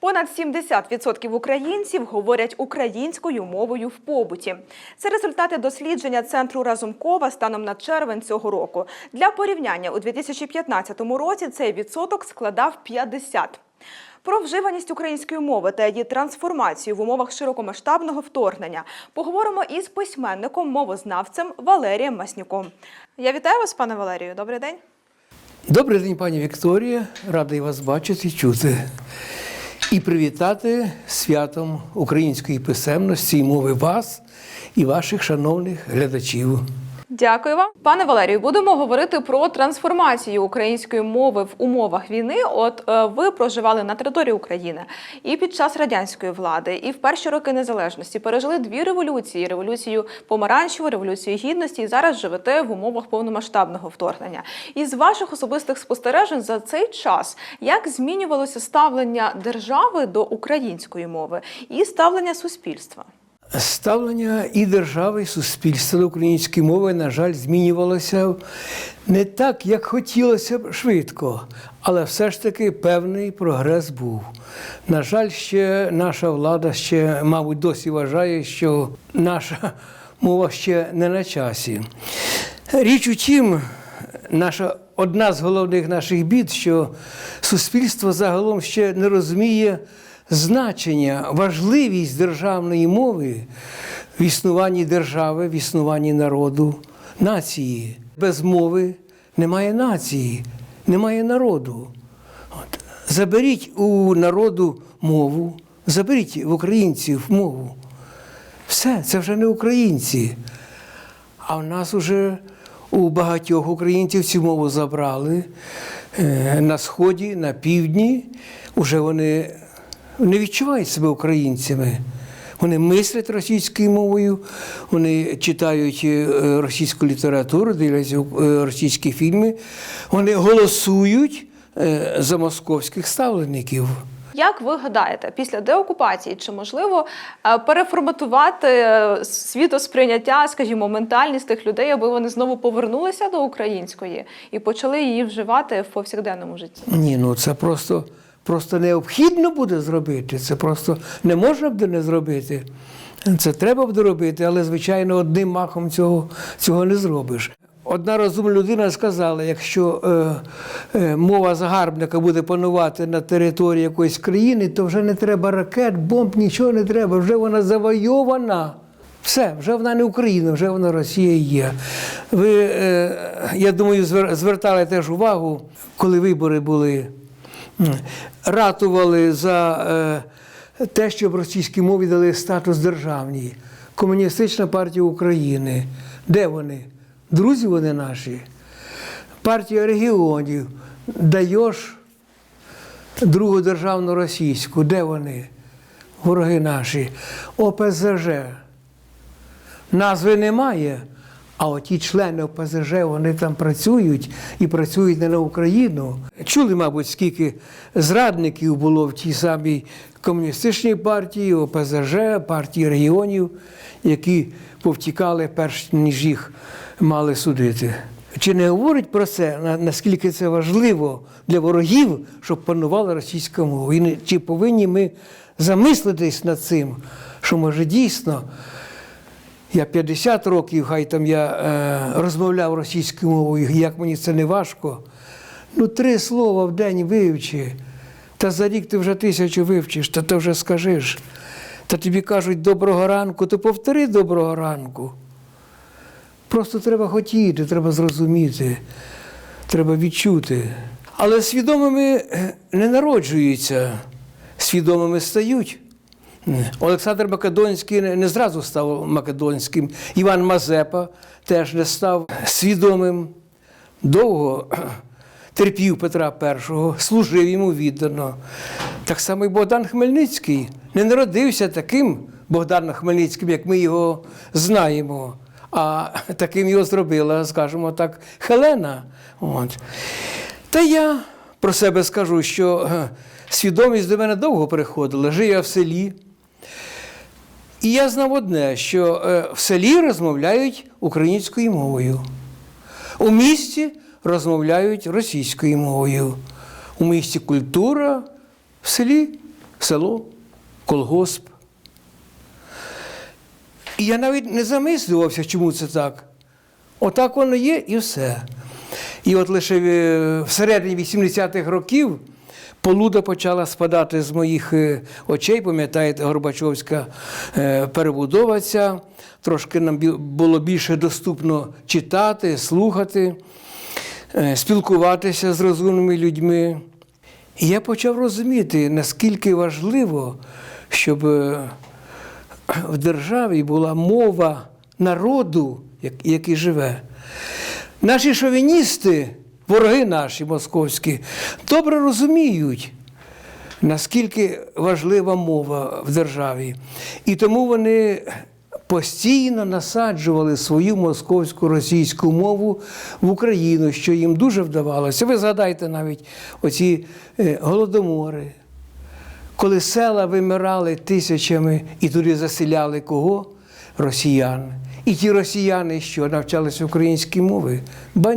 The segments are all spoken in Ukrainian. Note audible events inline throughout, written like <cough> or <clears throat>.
Понад 70% українців говорять українською мовою в побуті. Це результати дослідження центру Разумкова станом на червень цього року. Для порівняння у 2015 році цей відсоток складав 50. Про вживаність української мови та її трансформацію в умовах широкомасштабного вторгнення поговоримо із письменником, мовознавцем Валерієм Маснюком. Я вітаю вас, пане Валерію. Добрий день. Добрий день, пані Вікторія. Радий вас бачити і чути. І привітати святом української писемності і мови вас і ваших шановних глядачів. Дякую вам, пане Валерію. Будемо говорити про трансформацію української мови в умовах війни. От е, ви проживали на території України і під час радянської влади, і в перші роки незалежності пережили дві революції: революцію помаранчеву, революцію гідності, і зараз живете в умовах повномасштабного вторгнення. І з ваших особистих спостережень за цей час як змінювалося ставлення держави до української мови і ставлення суспільства? Ставлення і держави, і суспільства до української мови, на жаль, змінювалося не так, як хотілося б швидко, але все ж таки певний прогрес був. На жаль, ще наша влада ще, мабуть, досі вважає, що наша мова ще не на часі. Річ у тім, наша одна з головних наших бід, що суспільство загалом ще не розуміє значення, важливість державної мови в існуванні держави, в існуванні народу, нації. Без мови немає нації, немає народу. От. Заберіть у народу мову, заберіть в українців мову. Все, це вже не українці. А в нас уже у багатьох українців цю мову забрали Е, на сході, на півдні. Уже вони не відчувають себе українцями. Вони мислять російською мовою, вони читають е, російську літературу, дивляться е, російські фільми, вони голосують е, за московських ставленників. Як ви гадаєте, після деокупації чи можливо переформатувати світосприйняття, скажімо, ментальність тих людей, аби вони знову повернулися до української і почали її вживати в повсякденному житті? Ні, ну це просто, просто необхідно буде зробити. Це просто не можна буде не зробити. Це треба буде робити, але, звичайно, одним махом цього, цього не зробиш. Одна розумна людина сказала, якщо е, е, мова загарбника буде панувати на території якоїсь країни, то вже не треба ракет, бомб, нічого не треба, вже вона завойована. Все, вже вона не Україна, вже вона Росія є. Ви, е, я думаю, звертали теж увагу, коли вибори були, ратували за е, те, щоб російській мові дали статус державній. Комуністична партія України. Де вони? Друзі вони наші. Партія регіонів. Даєш другу державну російську. Де вони? Вороги наші. ОПЗЖ. Назви немає, а оті члени ОПЗЖ вони там працюють і працюють не на Україну. Чули, мабуть, скільки зрадників було в тій самій комуністичній партії, ОПЗЖ, партії регіонів, які повтікали, перш ніж їх мали судити. Чи не говорить про це, наскільки це важливо для ворогів, щоб панувала російська мова? І чи повинні ми замислитись над цим, що може дійсно я 50 років, хай там я е, розмовляв російською мовою, як мені це не важко. Ну, три слова в день вивчи. Та за рік ти вже тисячу вивчиш, та ти вже скажеш. Та тобі кажуть доброго ранку, то повтори доброго ранку. Просто треба хотіти, треба зрозуміти, треба відчути. Але свідомими е, не народжуються, свідомими стають. Олександр Македонський не зразу став македонським. Іван Мазепа теж не став свідомим. Довго <clears throat> терпів Петра І, служив йому віддано. Так само і Богдан Хмельницький не народився таким Богданом Хмельницьким, як ми його знаємо. А <clears throat> таким його зробила, скажімо так, Хелена. От. Та я про себе скажу, що <clears throat> свідомість до мене довго приходила. Жив я в селі. І я знав одне, що е, в селі розмовляють українською мовою. У місті розмовляють російською мовою. У місті культура, в селі село, колгосп. І я навіть не замислювався, чому це так. Отак воно є і все. І от лише е, всередині 80-х років полуда почала спадати з моїх е, очей, пам'ятаєте, Горбачовська е, перебудова ця. Трошки нам було більше доступно читати, слухати, е, спілкуватися з розумними людьми. І я почав розуміти, наскільки важливо, щоб в державі була мова народу, який живе. Наші шовіністи, вороги наші московські, добре розуміють, наскільки важлива мова в державі. І тому вони постійно насаджували свою московську російську мову в Україну, що їм дуже вдавалося. Ви згадайте навіть оці е, голодомори, коли села вимирали тисячами і туди заселяли кого? Росіян. І ті росіяни, що навчалися українській мові, ба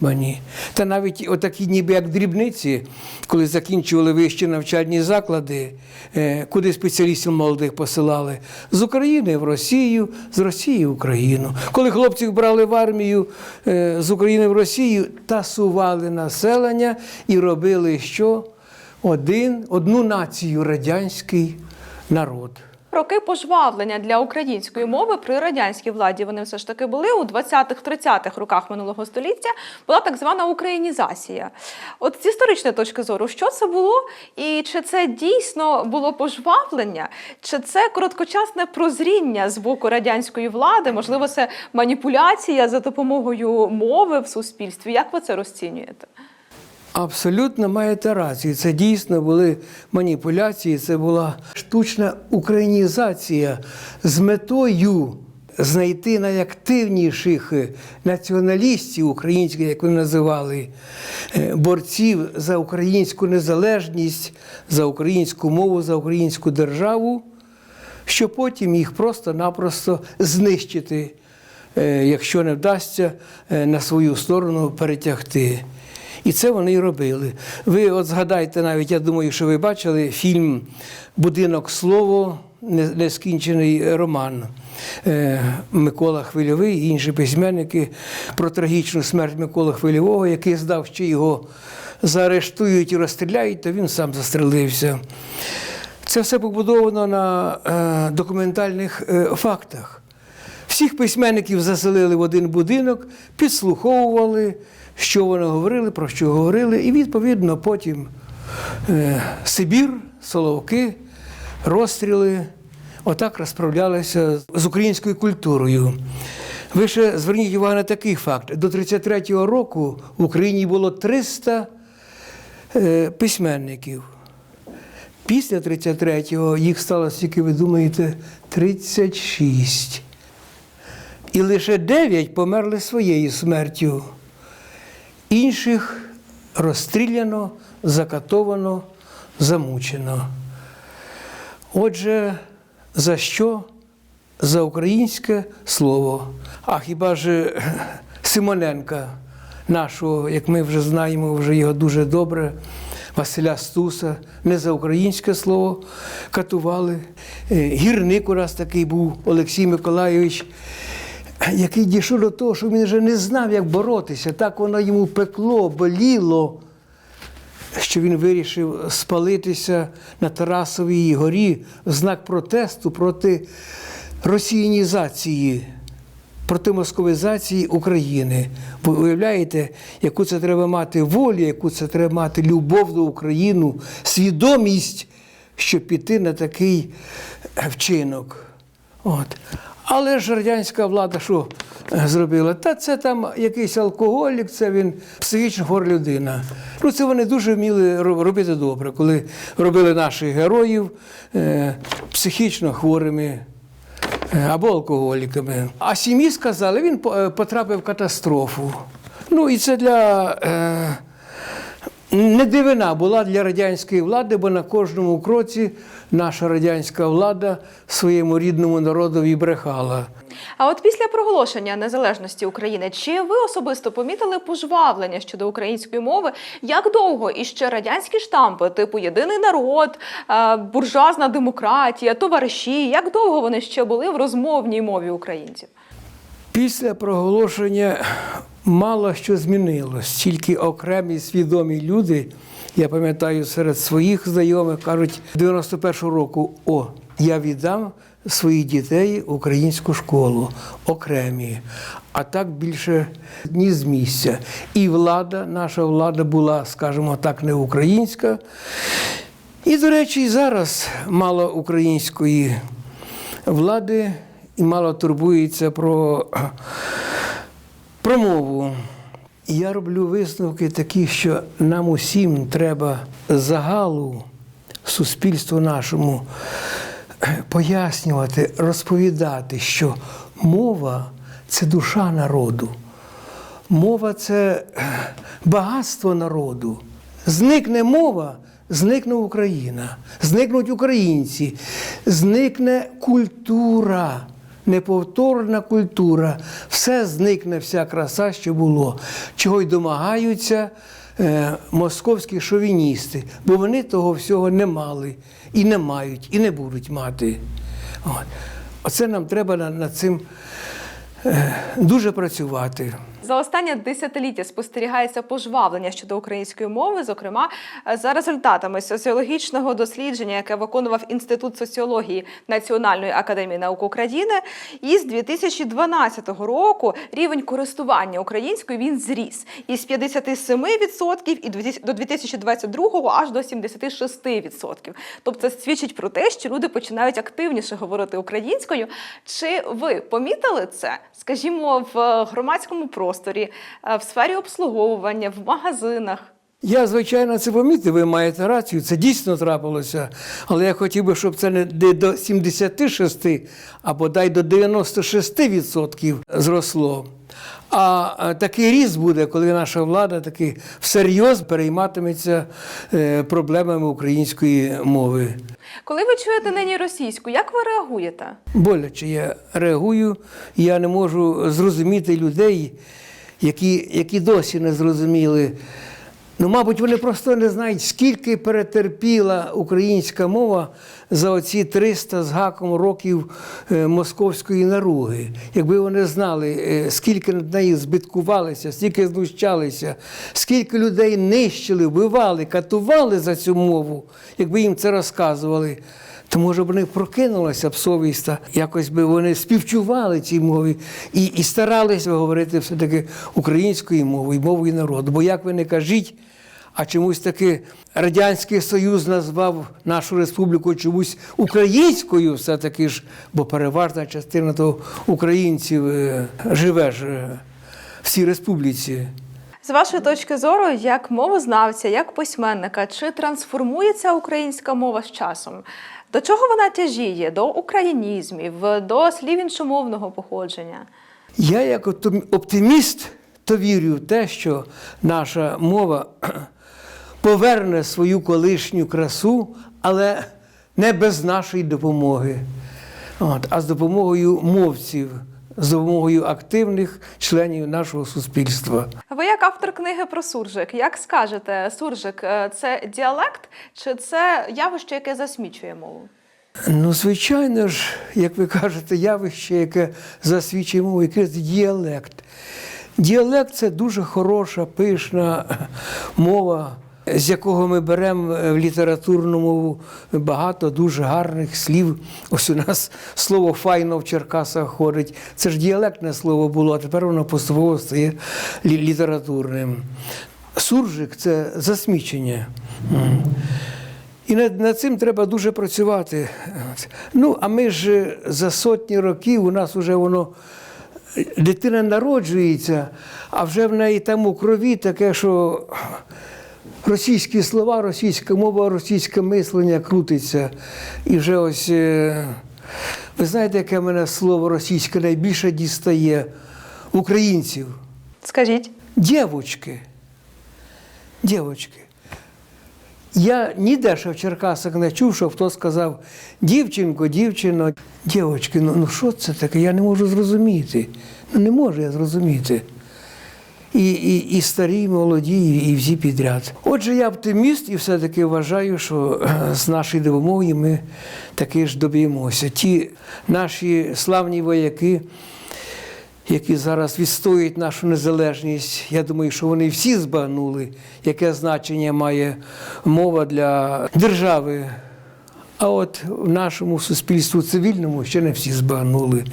ні. Ба ні. Та навіть отакі ніби як дрібниці, коли закінчували вищі навчальні заклади, е, куди спеціалістів молодих посилали, з України в Росію, з Росії в Україну. Коли хлопців брали в армію е, з України в Росію, тасували населення і робили що? Один, одну націю радянський народ. Роки пожвавлення для української мови при радянській владі вони все ж таки були у 20-30-х роках минулого століття. Була так звана українізація. От з історичної точки зору, що це було, і чи це дійсно було пожвавлення, чи це короткочасне прозріння з боку радянської влади? Можливо, це маніпуляція за допомогою мови в суспільстві? Як ви це розцінюєте? Абсолютно маєте рацію. Це дійсно були маніпуляції, це була штучна українізація з метою знайти найактивніших націоналістів українських, як вони називали, е, борців за українську незалежність, за українську мову, за українську державу, щоб потім їх просто-напросто знищити, е, якщо не вдасться е, на свою сторону перетягти. І це вони і робили. Ви от згадайте навіть, я думаю, що ви бачили фільм Будинок слово, нескінчений роман. Е, Микола Хвильовий і інші письменники про трагічну смерть Миколи Хвильового, який здав, що його заарештують і розстріляють, то він сам застрелився. Це все побудовано на е, документальних е, фактах. Всіх письменників заселили в один будинок, підслуховували, що вони говорили, про що говорили, і відповідно потім е, Сибір, Соловки, розстріли отак розправлялися з українською культурою. Ви ще зверніть увагу на такий факт: до 33-го року в Україні було 300 е, письменників. Після 33-го їх стало, скільки ви думаєте, 36. І лише 9 померли своєю смертю. Інших розстріляно, закатовано, замучено. Отже, за що? За українське слово. А хіба ж е, Симоненка, нашого, як ми вже знаємо, вже його дуже добре, Василя Стуса, не за українське слово катували. Е, Гірник у нас такий був Олексій Миколайович, який дійшов до того, що він вже не знав, як боротися. Так воно йому пекло, боліло що він вирішив спалитися на Тарасовій горі в знак протесту проти росіянізації, проти московізації України. Ви уявляєте, яку це треба мати волю, яку це треба мати любов до України, свідомість, щоб піти на такий вчинок. От. Але ж радянська влада що е, зробила? Та це там якийсь алкоголік, це він психічно хвора людина. Ну, це вони дуже вміли робити добре, коли робили наших героїв е, психічно хворими е, або алкоголіками. А сім'ї сказали, він е, потрапив в катастрофу. Ну і це для. Е, Не дивина була для радянської влади, бо на кожному кроці наша радянська влада своєму рідному народові брехала. А от після проголошення незалежності України, чи ви особисто помітили пожвавлення щодо української мови? Як довго іще радянські штампи, типу єдиний народ, е, буржуазна демократія, товариші, як довго вони ще були в розмовній мові українців? Після проголошення мало що змінилось, тільки окремі свідомі люди, я пам'ятаю, серед своїх знайомих кажуть, 91-го року, о, я віддам своїх дітей в українську школу, окремі. А так більше ні з місця. І влада, наша влада була, скажімо так, не українська. І, до речі, зараз мало української влади і мало турбується про, про мову. Я роблю висновки такі, що нам усім треба загалу суспільству нашому пояснювати, розповідати, що мова це душа народу. Мова це багатство народу. Зникне мова, зникне Україна, зникнуть українці, зникне культура, неповторна культура. Все зникне, вся краса, що було, чого й домагаються е, московські шовіністи, бо вони того всього не мали і не мають, і не будуть мати. Оце нам треба над, над цим е, дуже працювати. За останнє десятиліття спостерігається пожвавлення щодо української мови, зокрема е, за результатами соціологічного дослідження, яке виконував Інститут соціології Національної академії наук України. І з 2012 року рівень користування українською він зріс із 57% і до 2022 аж до 76%. Тобто це свідчить про те, що люди починають активніше говорити українською. Чи ви помітили це, скажімо, в громадському просторі, е, в сфері обслуговування, в магазинах? Я, звичайно, це помітив, ви маєте рацію, це дійсно трапилося. Але я хотів би, щоб це не до 76, а бодай до 96% зросло. А такий ріст буде, коли наша влада таки всерйоз перейматиметься е, проблемами української мови. Коли ви чуєте нині російську, як ви реагуєте? Боляче я реагую, я не можу зрозуміти людей, які, які досі не зрозуміли. Ну, мабуть, вони просто не знають, скільки перетерпіла українська мова за оці 300 з гаком років е, московської наруги. Якби вони знали, е, скільки над нею збиткувалися, скільки знущалися, скільки людей нищили, вбивали, катували за цю мову, якби їм це розказували. То може б вони прокинулася б совість, якось би вони співчували цій мові і, і старалися говорити все-таки українською мовою, мовою народу. Бо як ви не кажіть, а чомусь таки Радянський Союз назвав нашу республіку чомусь українською, все-таки ж, бо переважна частина того українців е, живе ж е, в цій республіці. З вашої точки зору, як мовознавця, як письменника, чи трансформується українська мова з часом? До чого вона тяжіє? До українізмів, до слів іншомовного походження? Я як оптиміст то вірю в те, що наша мова <clears throat> поверне свою колишню красу, але не без нашої допомоги, От, а з допомогою мовців, з допомогою активних членів нашого суспільства. Ви як автор книги про суржик, як скажете, суржик е, це діалект чи це явище, яке засмічує мову? Ну, звичайно ж, як ви кажете, явище, яке засвідчує мову, якийсь діалект. Діалект це дуже хороша, пишна мова, з якого ми беремо в літературну мову багато дуже гарних слів. Ось у нас слово файно в Черкасах ходить. Це ж діалектне слово було, а тепер воно поступово стає літературним. Суржик це засмічення. І над, над цим треба дуже працювати. Ну, а ми ж за сотні років у нас вже воно. Дитина народжується, а вже в неї там у крові таке, що російські слова, російська мова, російське мислення крутиться. І вже ось, е, ви знаєте, яке мене слово російське найбільше дістає українців? Скажіть. Дівочки. Дівочки. Я ніде ще в Черкасах не чув, що хто сказав дівчинко, дівчино, дівочки, ну, ну що це таке? Я не можу зрозуміти. Ну не можу я зрозуміти. І, і, і старі, і молоді, і, всі підряд. Отже, я оптиміст і все-таки вважаю, що е, з нашою допомогою ми таки ж доб'ємося. Ті наші славні вояки, які зараз відстоюють нашу незалежність, я думаю, що вони всі збагнули, яке значення має мова для держави. А от в нашому суспільству цивільному ще не всі збагнули.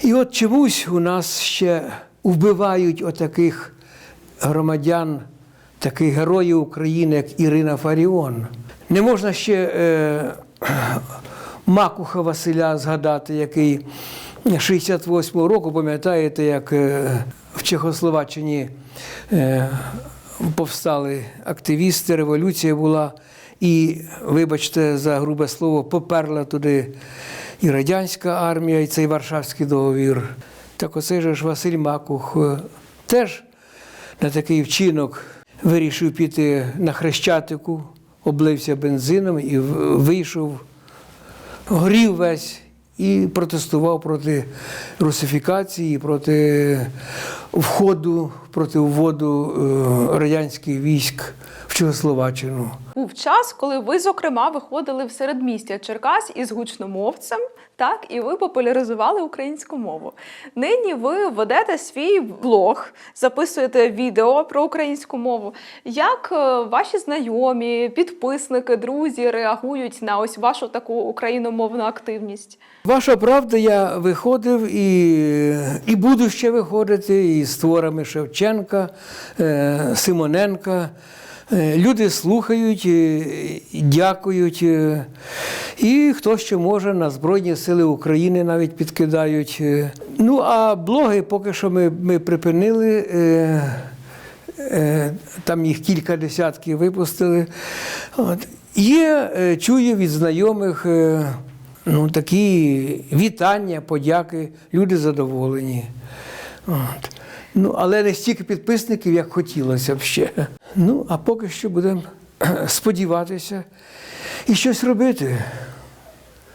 І от чомусь у нас ще вбивають отаких громадян, таких героїв України, як Ірина Фаріон. Не можна ще е, <clears throat> Макуха Василя згадати, який 68-го року, пам'ятаєте, як е, в Чехословаччині е, повстали активісти, революція була. І, вибачте, за грубе слово, поперла туди і радянська армія, і цей Варшавський договір. Так оцей же ж Василь Макух е, теж на такий вчинок вирішив піти на Хрещатику, облився бензином і вийшов, горів весь і протестував проти русифікації, проти входу, проти вводу е, радянських військ в Чехословаччину. Був час, коли ви, зокрема, виходили в середмістя Черкас із гучномовцем, так, і ви популяризували українську мову. Нині ви ведете свій блог, записуєте відео про українську мову. Як е, ваші знайомі, підписники, друзі реагують на ось вашу таку україномовну активність? Ваша правда, я виходив і, і буду ще виходити і з творами Шевченка, е, Симоненка. Е, Люди слухають, е, дякують. І хто що може на Збройні Сили України навіть підкидають. Ну, а блоги поки що ми, ми припинили. Там їх кілька десятків випустили. От. Є, чую від знайомих ну, такі вітання, подяки, люди задоволені. От. Ну, але не стільки підписників, як хотілося б ще. Ну, а поки що будемо <clears throat> сподіватися і щось робити.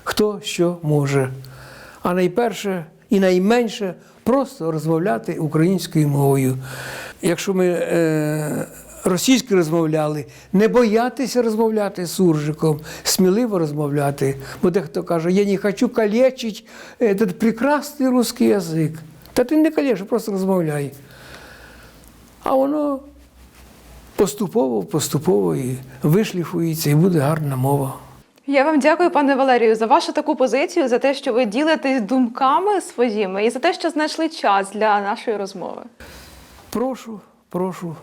Хто що може. А найперше і найменше просто розмовляти українською мовою. Якщо ми е, російською розмовляли, не боятися розмовляти з суржиком, сміливо розмовляти. Бо дехто каже, я не хочу калечити этот прекрасний русский язик. Та ти не калечиш, просто розмовляй. А воно поступово, поступово і вишліфується, і буде гарна мова. Я вам дякую, пане Валерію, за вашу таку позицію, за те, що ви ділитесь думками своїми, і за те, що знайшли час для нашої розмови. Прошу, прошу.